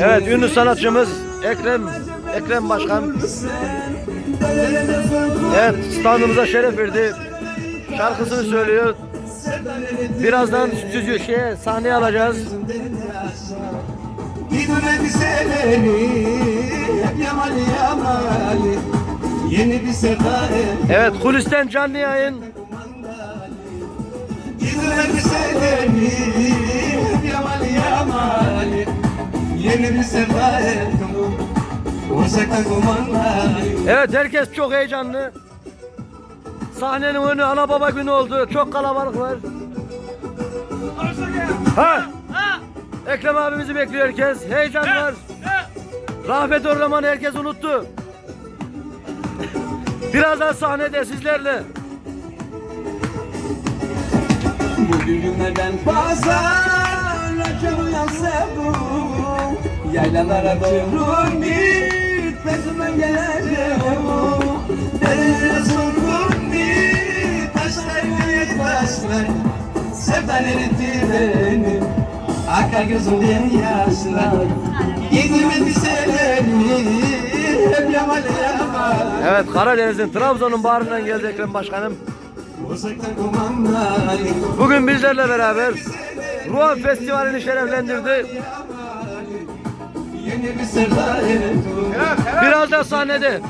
Evet ünlü sanatçımız Ekrem Ekrem Başkan. Evet standımıza şeref verdi. Şarkısını söylüyor. Birazdan stüdyo şeye sahneye alacağız. Yamali Yeni bir sefaret Evet kulisten canlı yayın. Gidin elbiseleri Evet herkes çok heyecanlı. Sahnenin önü ana baba günü oldu. Çok kalabalık var. Ha? Ekrem abimizi bekliyor herkes. Heyecan var. Rafet Orlaman'ı herkes unuttu. Birazdan sahnede sizlerle. Bugün günlerden pazar Uyansa bu Yaylalara doğru bir Peşinden geleceğim Derelere sokulur bir Taşlar büyük taşlar. Sevdan eritti beni Akar gözümden yaşlar. Giydim elbiseleri Hep yamalı yamalı Evet Karadeniz'in Trabzon'un bağrından geldi Ekrem Başkanım. Bugün bizlerle beraber Ruhan Festivali'ni şereflendirdi. Birazdan sahnede.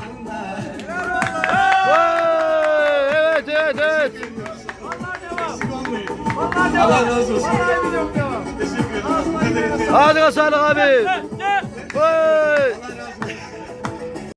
Evet evet evet. Allah razı olsun. Hadi sağlık abi.